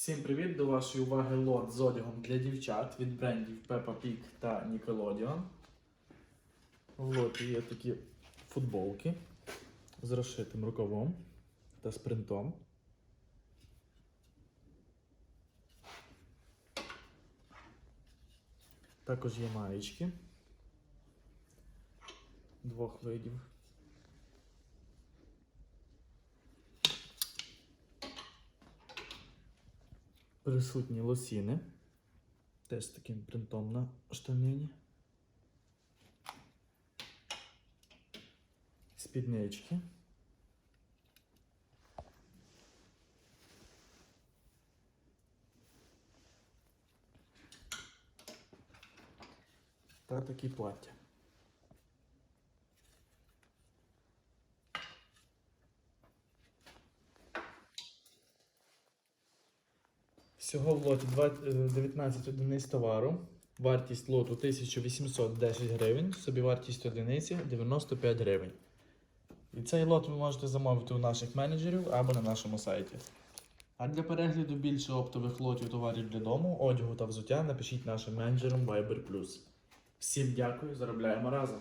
Всім привіт! До вашої уваги лот з одягом для дівчат від брендів Peppa Pig та Nickelodeon. В лоті є такі футболки з розшитим рукавом та з принтом. Також є маєчки двох видів. Присутні лосіни. Теж з таким принтом на штанині. Спіднички. Та такі плаття. Всього в лоті е, 19 одиниць товару. Вартість лоту 1810 гривень, собівартість одиниці 95 гривень. І цей лот ви можете замовити у наших менеджерів або на нашому сайті. А для перегляду більше оптових лотів товарів для дому, одягу та взуття напишіть нашим менеджерам Viber Всім дякую, заробляємо разом!